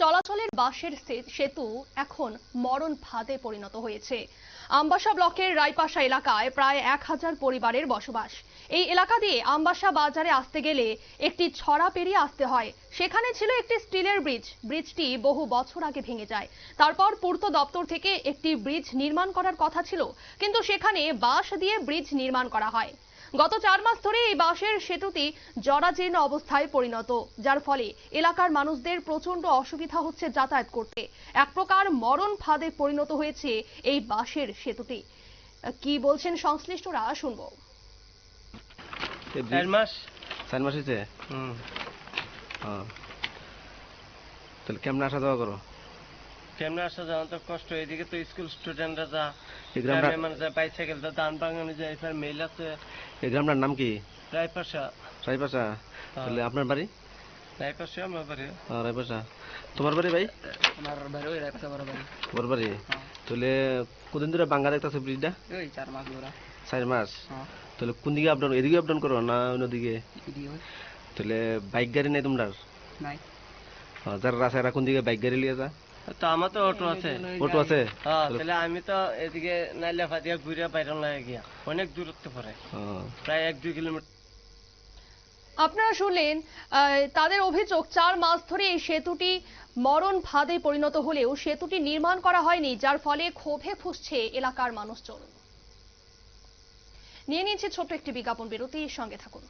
চলাচলের বাসের সে- সেতু এখন মরণ ফাঁদে পরিণত হয়েছে। আমবাসা ব্লকের রায়পাশা এলাকায় প্রায় এক হাজার পরিবারের বসবাস। এই এলাকা দিয়ে আমবাসা বাজারে আসতে গেলে একটি ছড়া পেরিয়ে আসতে হয়। সেখানে ছিল একটি স্টিলের ব্রিজ। ব্রিজটি বহু বছর আগে ভেঙে যায়। তারপর পূর্ত দপ্তর থেকে একটি ব্রিজ নির্মাণ করার কথা ছিল। কিন্তু সেখানে বাঁশ দিয়ে ব্রিজ নির্মাণ করা হয়। গত চার মাস ধরে এই বাঁশের সেতুটি জরাজীর্ণ অবস্থায় পরিণত যার ফলে এলাকার মানুষদের প্রচণ্ড অসুবিধা হচ্ছে যাতায়াত করতে। এক প্রকার মরণ ফাঁদে পরিণত হয়েছে এই বাঁশের সেতুটি। কি বলছেন সংশ্লিষ্টরা শুনব। চার মাস? চার মাস হয়েছে তাহলে কেমন আসা যাওয়া করো? কেমনে আসা যাওয়া তো কষ্ট এদিকে তো স্কুল স্টুডেন্টরা যা বাইসাইকেল তো ধান বাগানে যায় এবার মেল আছে। এই গ্রামটার নাম কি? রায়পাশা। রায়পাশা। তাহলে আপনার বাড়ি? রায়পাশা আমার বাড়ি। রায়পাশা। তোমার বাড়ি ভাই? আমার বাড়ি ওই রাখতে বড় বাড়ি। তোমার বাড়ি? হ্যাঁ। তাহলে কদিন ধরে বাঙ্গা দেখতেছে ব্রিজটা? ওই চার মাস ধরে। চার মাস? হ্যাঁ। তাহলে কোন দিকে আপডাউন এদিকে আপডাউন করো না অন্যদিকে ভিডিও তাহলে বাইক গাড়ি নেই তোমরা? নাই। যারা রাস্তায় কোন দিকে বাইক গাড়ি লিয়ে যা তো আমার তো অটো আছে। অটো আছে? হ্যাঁ তাহলে আমি তো এদিকে নাইলে ফাদিয়া ঘুরে বাইরে লাগে গিয়া অনেক দূরত্ব পড়ে প্রায় এক দুই কিলোমিটার। আপনারা শুনলেন তাদের অভিযোগ চার মাস ধরে এই সেতুটি মরণ ফাঁদে পরিণত হলেও সেতুটি নির্মাণ করা হয়নি যার ফলে ক্ষোভে ফুসছে এলাকার মানুষজন। নিয়ে নিয়েছে ছোট্ট একটি বিজ্ঞাপন বিরতি সঙ্গে থাকুন।